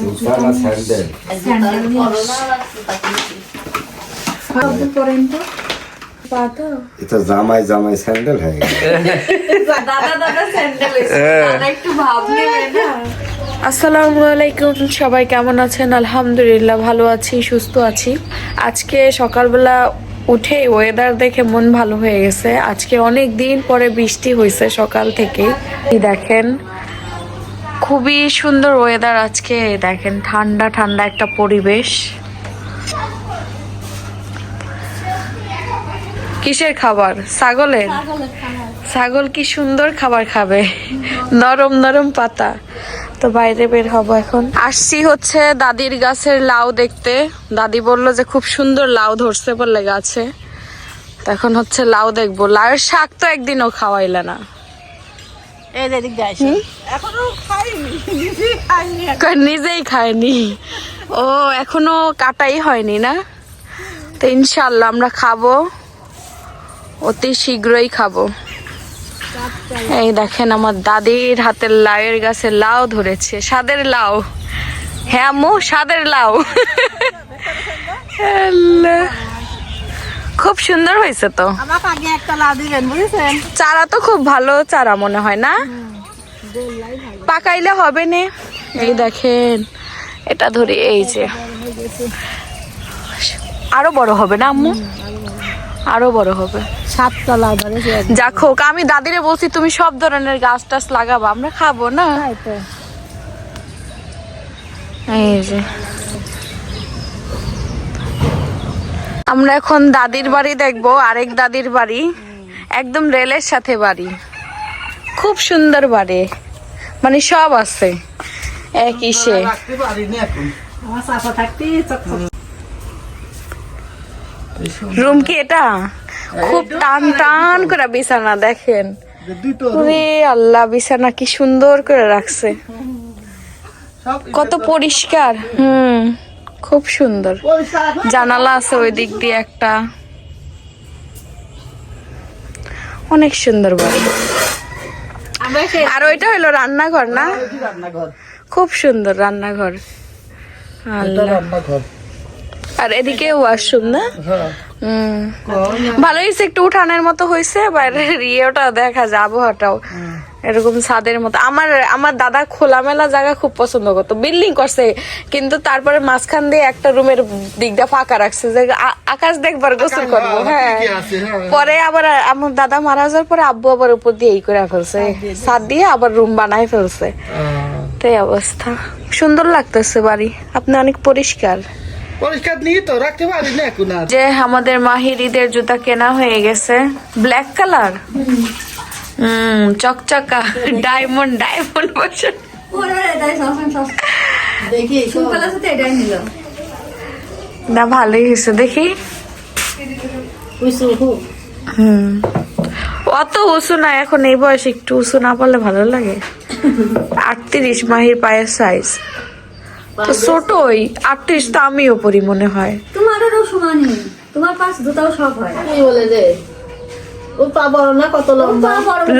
জুতা এটা জামাই জামাই স্যান্ডেল হয়ে আসসালামু আলাইকুম সবাই কেমন আছেন? আলহামদুলিল্লাহ ভালো আছি সুস্থ আছি। আজকে সকালবেলা উঠে ওয়েদার দেখে মন ভালো হয়ে গেছে। আজকে অনেক দিন পরে বৃষ্টি হয়েছে সকাল থেকে দেখেন খুবই সুন্দর ওয়েদার আজকে, দেখেন, ঠান্ডা ঠান্ডা একটা পরিবেশ। কিসের খাবার? ছাগলের? ছাগল কি সুন্দর খাবার খাবে। নরম নরম পাতা। তো বাইরে বের হব এখন। আসছি হচ্ছে দাদির গাছের লাউ দেখতে। দাদি বলল যে খুব সুন্দর লাউ ধরছে বললে গাছে। এখন হচ্ছে লাউ দেখব। লাউয়ের শাক তো একদিনও খাওয়াইলে না এই যে এদিক দিয়ে আসি। এখনও খাইনি নিজেই খাইনি খায়নি। ও এখনও কাটাই হয়নি না? তো ইনশাল্লাহ আমরা খাব। অতি শীঘ্রই খাব। এই দেখেন আমার দাদির হাতের লাউয়ের গাছে লাউ ধরেছে। স্বাদের লাউ। হ্যাঁ মো স্বাদের লাউ। আল্লাহ। খুব সুন্দর হয়েছে তো। চারা তো খুব ভালো চারা মনে হয় না? পাকাইলে হবে নে। এই দেখেন এটা ধরি এই যে। আরও বড় হবে না আম্মু? আরও বড় হবে। সাতটা যাক হোক আমি দাদিরে বলছি তুমি সব ধরনের গাছ টাছ লাগাবো আমরা খাব না? এই যে। আমরা এখন দাদির বাড়ি দেখব আরেক দাদির বাড়ি। একদম রেলের সাথে বাড়ি। খুব সুন্দর বাড়ি। মানে সব আছে। এক ইসে রুম কি এটা? খুব টান টান করে বিছানা দেখেন। ওরে আল্লাহ বিছানা কি সুন্দর করে রাখছে। কত পরিষ্কার। হুম। খুব সুন্দর। জানালা আছে ওই দিক দিয়ে একটা। অনেক সুন্দর বাড়ি। আর ওইটা হলো রান্নাঘর না? খুব সুন্দর রান্নাঘর। আর এদিকে ওয়াশরুম না? হুম ভালো হয়েছে একটু উঠানের মতো হয়েছে বাইরের ইয়েটা দেখা যায় আবহাওয়াটাও এরকম ছাদের মতো। আমার আমার দাদা খোলামেলা জায়গা খুব পছন্দ করতো বিল্ডিং করছে কিন্তু তারপরে মাঝখান দিয়ে একটা রুমের দিকটা ফাঁকা রাখছে যে আকাশ দেখবার গোসল করব হ্যাঁ পরে আবার আমার দাদা মারা যাওয়ার পরে আব্বু আবার উপর দিয়ে এই করে ফেলছে ছাদ দিয়ে আবার রুম বানাই ফেলছে। তাই অবস্থা। সুন্দর লাগতেছে বাড়ি আপনি অনেক পরিষ্কার। পরিষ্কার নিয়ে তো রাখতে পারি না এখন আর। যে আমাদের মাহির ঈদের জুতা কেনা হয়ে গেছে। ব্ল্যাক কালার হুম, চকচকা ডায়মন্ড ডায়মন্ড বসে না, ভালোই হয়েছে, দেখি। হুম। অত উঁচু না, এখন এই বয়সে একটু উঁচু না পড়লে ভালো লাগে। আটত্রিশ মাহির পায়ের সাইজ ছোটই আটত্রিশ তো আমিও পরি মনে হয়। তোমারও সমানই তোমার পাশ দুটাও সব হয়। কি বলে যে? ও পা বড় না কত লম্বা?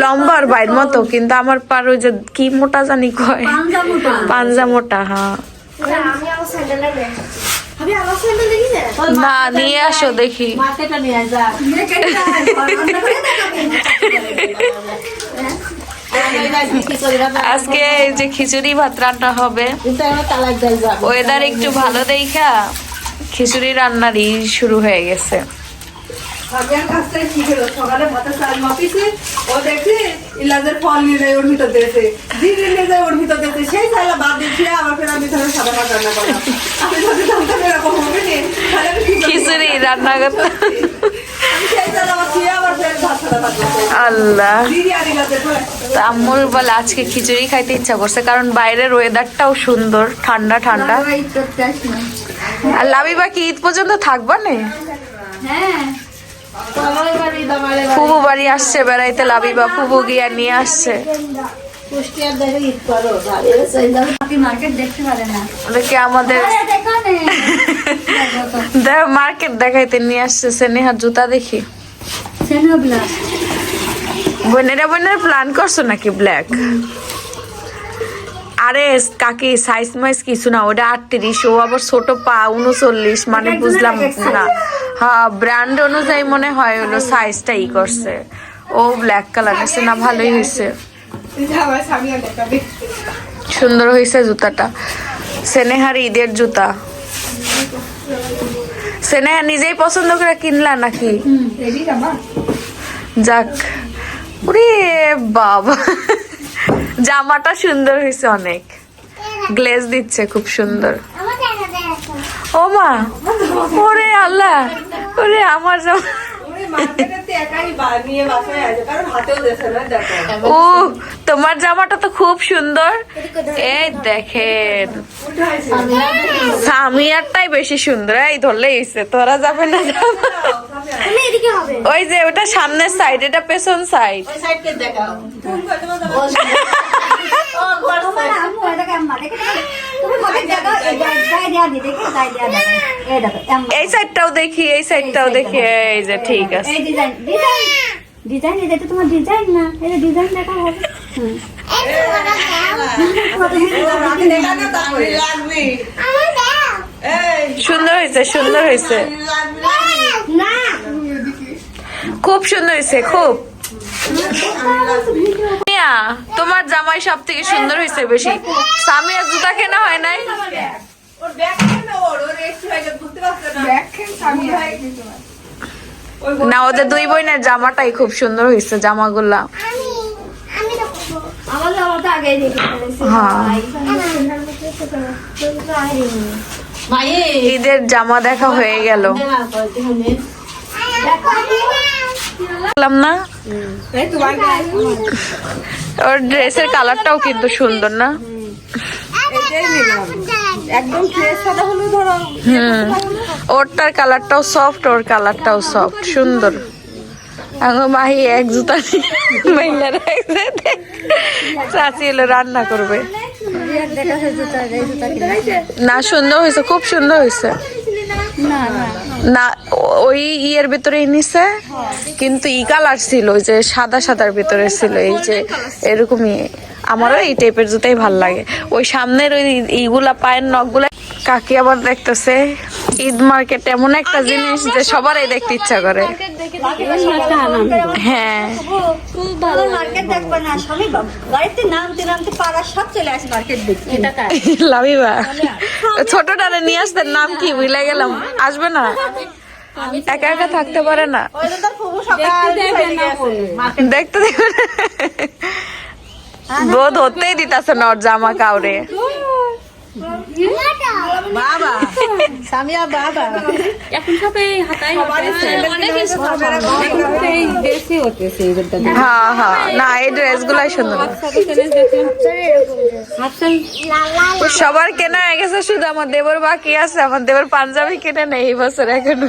লম্বার বাইর মতো কিন্তু আমার পার ওই যে কি মোটা জানি কয়? পাঞ্জা মোটা। পাঞ্জা হ্যাঁ। না? নিয়ে আসো দেখি। মার্কেটে নিয়ে। আজকে যে খিচুড়ি ভাত রান্না হবে। ওয়েদার একটু ভালো দেখা। খিচুড়ি রান্নারই শুরু হয়ে গেছে। আবিয়ার কাছ থেকে কি হলো? সকালে ভাতের চাল মাপিছে ও দেখছি ইলাজের ফল নিয়ে যায় ওর ভিতর দিয়েছে। দিন নিয়ে যায় ওর ভিতর দিয়েছে। সেই চাইলা বাদ দিচ্ছে আবার ফের আমি তাহলে সাদা ভাত রান্না করলাম। আমি যদি জানতাম এরকম হবে নি তাহলে আমি খিচুড়ি রান্না করতে আমি সেই চাল আবার খেয়ে আবার ফের ভাত সাদা ভাত করতে আল্লাহ। দিদি আর ইলাজের ফল তা আম্মুর বলে আজকে খিচুড়ি খাইতে ইচ্ছা করছে কারণ বাইরের ওয়েদারটাও সুন্দর ঠান্ডা ঠান্ডা। আর লাবিবা কি ঈদ পর্যন্ত থাকবা না? হ্যাঁ। ফুবু বাড়ি আসছে বেড়াইতে লাবিবা ফুবু গিয়া নিয়ে আসছে। আমাদের মার্কেট দেখাইতে নিয়ে আসছে জুতা দেখি। বোনেরা বোনের প্ল্যান করছ নাকি ব্ল্যাক আরে কাকি সাইজ মাইজ কিছু না ওটা আটত্রিশ ও আবার ছোট পা উনচল্লিশ মানে বুঝলাম না। হ্যাঁ ব্র্যান্ড অনুযায়ী মনে হয় হলো সাইজটা ই করছে। ও ব্ল্যাক কালার আছে না ভালোই হয়েছে। সুন্দর হয়েছে জুতাটা। সেনেহার ঈদের জুতা। সেনেহা নিজেই পছন্দ করে কিনলা নাকি? যাক। ওরে বাবা। জামাটা সুন্দর হয়েছে অনেক। গ্লেজ দিচ্ছে খুব সুন্দর। ও মা ওরে আল্লাহ ওরে আমার জামা। ও তোমার জামাটা তো খুব সুন্দর। এই দেখেন। সামিয়ারটাই বেশি সুন্দর এই ধরলে এসে তোরা যাবে না ওই যে ওটা সামনের সাইড এটা পেছন সাইড দেখাও। তোমার আম্মু এটাকে আম্মা দেখে দেখে। তুমি কবে দেখো এই গায়ে গায়ে দেয়া দি দেখে গায়ে দেয়া দেখো এই দেখো এই সাইডটাও দেখি এই সাইডটাও দেখি এই যে ঠিক আছে। এই ডিজাইন ডিজাইন ডিজাইন এটা তো তোমার ডিজাইন না এটা ডিজাইন দেখা হবে। হুম। রাতে দেখা না তারপরে লাগবে এই সুন্দর হয়েছে সুন্দর হয়েছে। না। খুব সুন্দর হয়েছে খুব। তোমার জামাই সব থেকে সুন্দর হয়েছে বেশি। সামিয়া জুতা কেনা হয় নাই? না, ওদের দুই বোনের জামাটাই খুব সুন্দর হয়েছে, জামাগুলা। হ্যাঁ। ঈদের জামা দেখা হয়ে গেল। না। ওর ড্রেসের কালারটাও কিন্তু সুন্দর না। ওরটার কালারটাও সফট ওর কালারটাও সফট সুন্দর। মাহি এক জুতা নিয়ে মহিলা চাচি এলো রান্না করবে। না সুন্দর হয়েছে খুব সুন্দর হয়েছে। না, ওই ইয়ের ভিতরে নিছে, কিন্তু ই কালার ছিল, ওই যে সাদা সাদার ভিতরে ছিল, এই যে এরকমই। আমারও এই টাইপের জুতাই ভালো লাগে। ওই সামনের ওই ইগুলা পায়ের নখগুলা কাকি আবার দেখতেছে ঈদ মার্কেট এমন একটা জিনিস যে সবারই দেখতে ইচ্ছা করে। হ্যাঁ। ভালো মার্কেট দেখবে না সবই গাড়িতে নামতে নামতে পাড়ার সব চলে আসে মার্কেট দেখতে। লাভিবা ছোটটারে নিয়ে আসতে নাম কি? ভুলে গেলাম। আসবে না? একা একা থাকতে পারে না। দেখতে দেখবে বউ ধরতেই দিতাছে না ওর জামা কাউরে। বাবা। সামিয়া বাবা। হ্যাঁ হ্যাঁ। না এই ড্রেস সুন্দর। সবার কেনা হয়ে গেছে শুধু আমার দেবর বাকি আছে। আমার দেবর পাঞ্জাবি কেনে নেই এই বছর এখনও।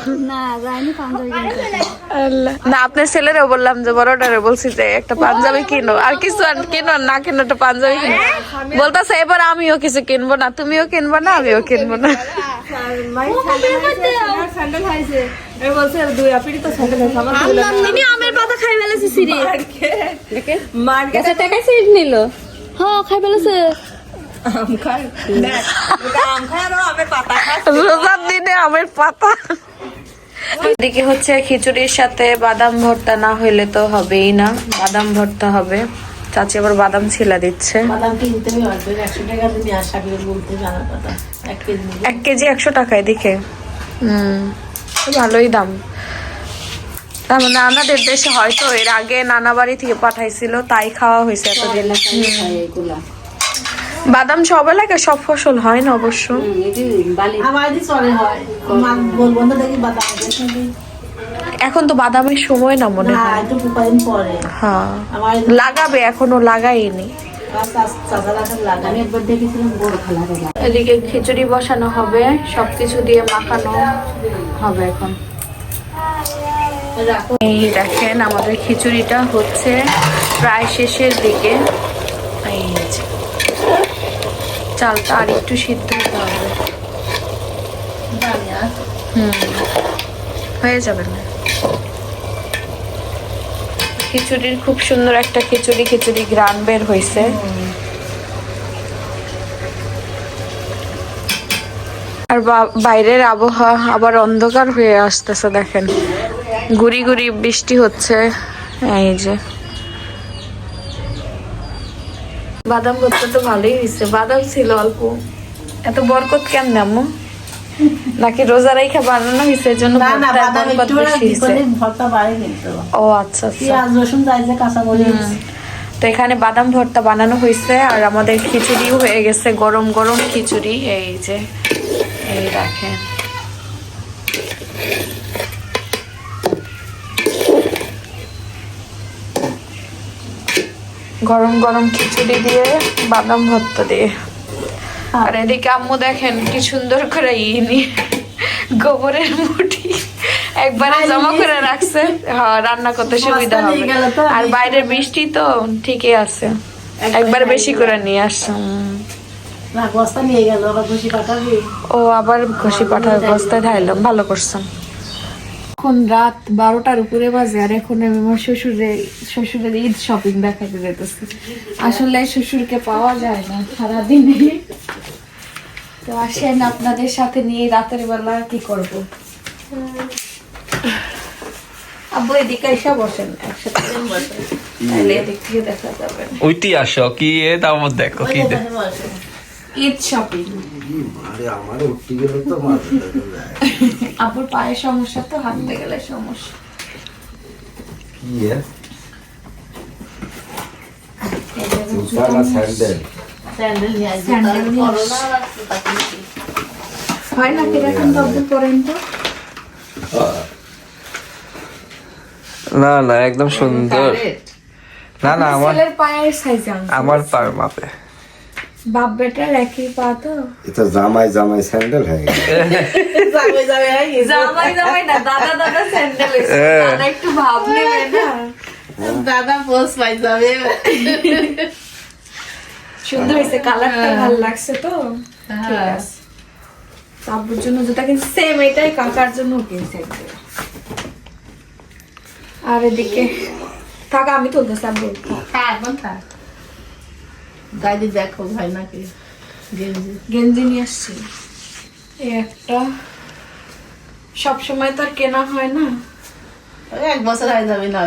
না আপনার ছেলেরও বললাম যে বড়টারে বলছি যে একটা পাঞ্জাবি কিনো। আর কিছু আর কিনো না কিনো একটা পাঞ্জাবি কিনো। বলতেছে এবার আমিও কিছু কিনবো না তুমিও কিনবো না আমিও কিনবো না। হ্যাঁ রোজার দিনে আমের পাতা। এদিকে হচ্ছে খিচুড়ির সাথে বাদাম ভর্তা না হইলে তো হবেই না। বাদাম ভর্তা হবে। চাচি আবার বাদাম ছিলা দিচ্ছে। বাদাম কিনতে হবে অর্ধেক একশো টাকা তুমি আশা করে বলতে কথা এক কেজি। একশো টাকা এদিকে হুম ভালোই দাম। তার মানে নানাদের দেশে হয়তো এর আগে নানা বাড়ি থেকে পাঠাইছিল তাই খাওয়া হয়েছে এতদিন। বাদাম সব এলাকায় সব ফসল হয় না অবশ্য। আমার চলে হয়। বলব না দেখি বাদাম। দেখি এখন তো বাদামের সময় না মনে হয়। একটু কয়েকদিন পরে। হ্যাঁ। লাগাবে এখনও লাগাইনি। চাচা লাগার লাগে। আমি একবার দেখেছিলাম বড় এদিকে খিচুড়ি বসানো হবে সবকিছু দিয়ে মাখানো হবে এখন। এই দেখেন আমাদের খিচুড়িটা হচ্ছে প্রায় শেষের দিকে। চালটা আর একটু সিদ্ধ হতে হবে। হুম। হয়ে যাবে না। খিচুড়ির খুব সুন্দর একটা খিচুড়ি খিচুড়ি গ্রান বের হয়েছে আর বাইরের আবহাওয়া আবার অন্ধকার হয়ে আসতেছে, দেখেন। গুড়ি গুড়ি বৃষ্টি হচ্ছে, এই যে। বাদাম করতে তো ভালোই হয়েছে বাদাম ছিল অল্প। এত বরকত কেন নামো নাকি রোজা রাইখা বানানো হয়েছে? এর জন্য না না বাদাম একটু বেশি হয়েছে। ভর্তা বাড়ে কিন্তু ও আচ্ছা আচ্ছা। পেঁয়াজ রসুন যাই যে কাঁচা মরিচ তো এখানে বাদাম ভর্তা বানানো হয়েছে আর আমাদের খিচুড়িও হয়ে গেছে গরম গরম খিচুড়ি। এই যে এই দেখেন গরম গরম খিচুড়ি দিয়ে বাদাম ভর্তা দিয়ে। আর এদিকে আম্মু দেখেন কি সুন্দর করে ইনি গোবরের মুঠি একবারে জমা করে রাখছে। হ্যাঁ রান্না করতে সুবিধা হবে। আর বাইরে বৃষ্টি তো ঠিকই আছে। একবার বেশি করে নিয়ে পাঠাবি? ও আবার ঘষি পাঠার বস্তায় ঢাইলাম ভালো করছেন এখন রাত বারোটার উপরে বাজে আর এখন আমি আমার শ্বশুরে শ্বশুরের ঈদ শপিং দেখাতে যেতেছি আসলে শ্বশুরকে পাওয়া যায় না সারাদিনে। তো আসেন আপনাদের সাথে নিয়ে রাতের বেলা কি করব? আব্বু এদিকে এসে বসেন একসাথে বসেন। তাহলে এদিক থেকে দেখা যাবে। ওইটি আসো কি এ তার দেখো কি দে ঈদ শপিং আরে আমার উঠতে গেলে তো মাথা আপুর পায়ের সমস্যা তো হাঁটতে গেলে সমস্যা। কি এ? জুতা না। হয় না কীরকম তবে করেন তো। না না একদম সুন্দর। না না আমার পায়ের সাইজ আমার পার মাপে। বাপ বেটার একই পা তো। এটা জামাই জামাই স্যান্ডেল হয়ে যাবে হয়ে গেছে। জামাই জামাই না দাদা দাদা স্যান্ডেল দাদা একটু ভাব নেবে না। দাদা পোস্ট পাই যাবে। সুন্দর হয়েছে কালারটা ভালো লাগছে তো। ঠিক আছে। তারপর জন্য যেটা কিন্তু সেম এটাই কাকার জন্য কিনছে। আর এদিকে থাক আমি তুলতেছি হ্যাঁ এখন থাক। গাড়ি দেখো ভাই নাকি? গেঞ্জি। গেঞ্জি নিয়ে আসছি। এই একটা। সব সময় তো আর কেনা হয় না। এক বছর হয়ে যাবে না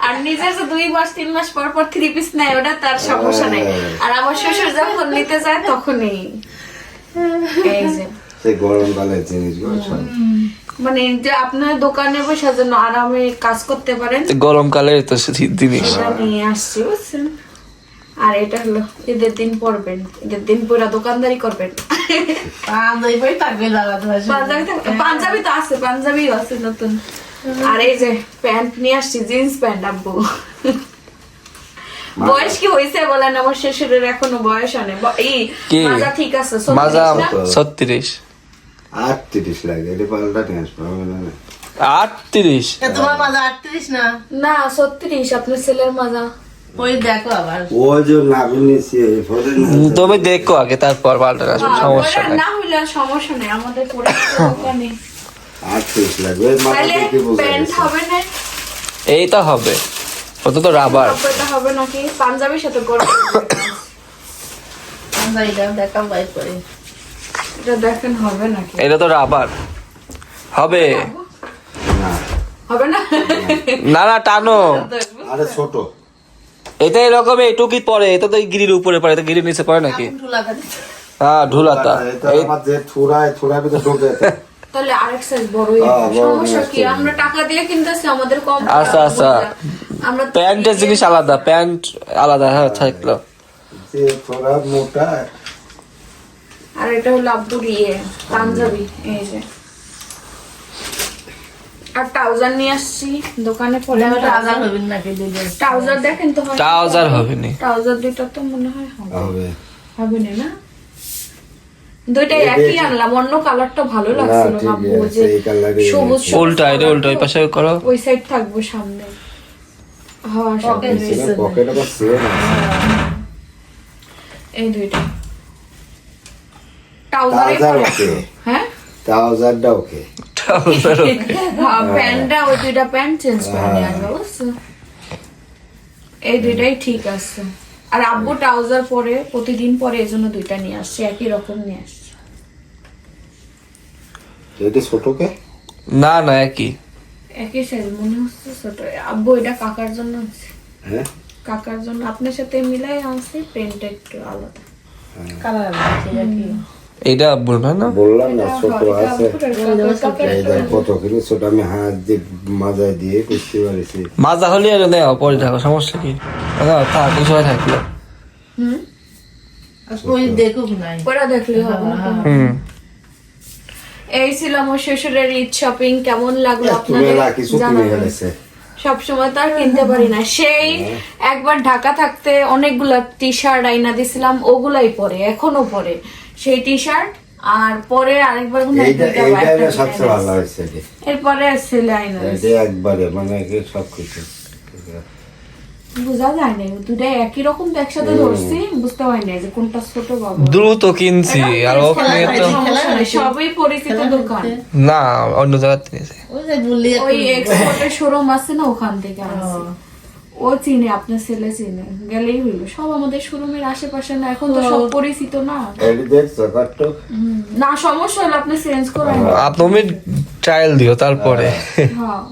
আর নিজের যে দুই মাস তিন মাস পর পর থ্রি পিস নেয় ওটা তার সমস্যা নেই। আর আমার শ্বশুর যখন নিতে যায় তখনই। এই যে। সেই গরমকালের জিনিসগুলো মানে যে আপনার দোকানে বসে যেন আরামে কাজ করতে পারেন। গরমকালে তো জিনিস। নিয়ে আসছি বুঝছেন? আর এটা হলো ঈদের দিন পরবেন। ঈদের দিন পুরা দোকানদারি করবেন। পাঁচ থাকবে দাদা পাঞ্জাবি তো আছে পাঞ্জাবিও আছে নতুন। আর এই যে প্যান্ট নিয়ে আসছি জিন্স প্যান্ট আব্বু। বয়স কি হয়েছে বলেন আমার শ্বশুরের এখনও বয়স অনেক এই মাজা ঠিক আছে মাজা ছত্রিশ। আটত্রিশ লাগে এটা পাল্টা আমি না না। আটত্রিশ? তোমার আটত্রিশ না? না ছত্রিশ আপনার ছেলের মাজা ওই দেখো আবার। ও যে নাগুন নিয়েছি তুমি দেখো আগে তারপর পাল্টা আসবে সমস্যা নাই। না হইলে সমস্যা নেই আমাদের পরে আটত্রিশ লাগবে মাথা দেখে বোঝা হবে না? এই তো হবে ওটা তো রাবার। এটা হবে নাকি? পাঞ্জাবির সাথে করে। পাঞ্জাবিটা দেখাম বাই করে। এটা দেখেন হবে নাকি? এটা তো রাবার। হবে। হবে না? না না টানো। আরে ছোট। এটা এরকম এইটুকি পরে এটা তো গিরির উপরে পড়ে এটা গিরির নিচে পড়ে নাকি? হ্যাঁ ঢুলাতা তাহলে আরেক সাইজ হ্যাঁ, বড় সমস্যা কি? আমরা টাকা দিয়ে কিনতেছি আমাদের কম আচ্ছা, আচ্ছা। আমরা প্যান্টের জিনিস আলাদা প্যান্ট আলাদা হ্যাঁ থাকল। মোটা আর এটা হলো আব্বুর ইয়ে পাঞ্জাবি। এই যে। আর ট্রাউজার নিয়ে আসছি। দোকানে পরে আজান হবেন নাকি ট্রাউজার দেখেন তো ট্রাউজার হবে নি ট্রাউজার দুটো তো মনে হয় হবে। হবে। হবে না? না দুইটাই একই আনলাম অন্য কালারটা ভালো লাগছিল আছে, যে সবুজ উল্টা এটা উল্টা ওই পাশে করো। ওই সাইড থাকব সামনে। হ্যাঁ পকেট এই দুইটা। ট্রাউজারে ওকে। হ্যাঁ? ট্রাউজারটা ওকে। ট্রাউজার হ্যাঁ প্যান্টটা ওই দুইটা প্যান্ট চেঞ্জ করে নিয়ে আসব বুঝছ? এই দুইটাই ঠিক আছে। আর আব্বু ট্রাউজার পরে প্রতিদিন পরে এজন্য দুইটা নিয়ে আসছে একই রকম নিয়ে আসছে। এটা ছোটকে না না একই। একই সাইজ মনে হচ্ছে ছোট। আব্বু এটা কাকার জন্য। হ্যাঁ? কাকার জন্য আপনার সাথে মিলাই আনছি প্রিন্টটা একটু আলাদা। কালার একই। এইটা আব্বুর না? না বললাম না ছোট আছে। কাকার এই দেখ কত কিলো? ছোট আমি হাত দিয়ে মাজায় দিয়ে বুঝতে পারছি মাজা হলে আর পরে থাকো সমস্যা কি? থাক সময় থাকল হুম? এই ছিল আমার শ্বশুরের ঈদ শপিং কেমন লাগল আপনাদের কিছু কিনে সবসময় তো আর কিনতে পারি না। সেই একবার ঢাকা থাকতে অনেকগুলা টি শার্ট আইনা দিছিলাম ওগুলাই পরে এখনও পরে। সেই টি শার্ট আর পরে আরেকবার সবচেয়ে ভালো হয়েছে এরপরে একবারে মানে কি সব কিছু বোঝা যায় না দুটা একই রকম একসাথে ধরছি বুঝতে পারি না যে কোনটা ছোট বাবু দ্রুত কিনছি আর ওখানে তো সবই পরিচিত দোকান। না অন্য জায়গাতে নিয়েছে। ওই যে ওই এক্সপোর্টের শোরুম আছে না ওখান থেকে আনছি। ও চিনে আপনার ছেলে চিনে গেলেই হইল। সব আমাদের শোরুমের আশেপাশে না এখন তো সব পরিচিত না। না সমস্যা হলে আপনি চেঞ্জ করেন। আপনি ট্রায়াল দিও তারপরে। হ্যাঁ।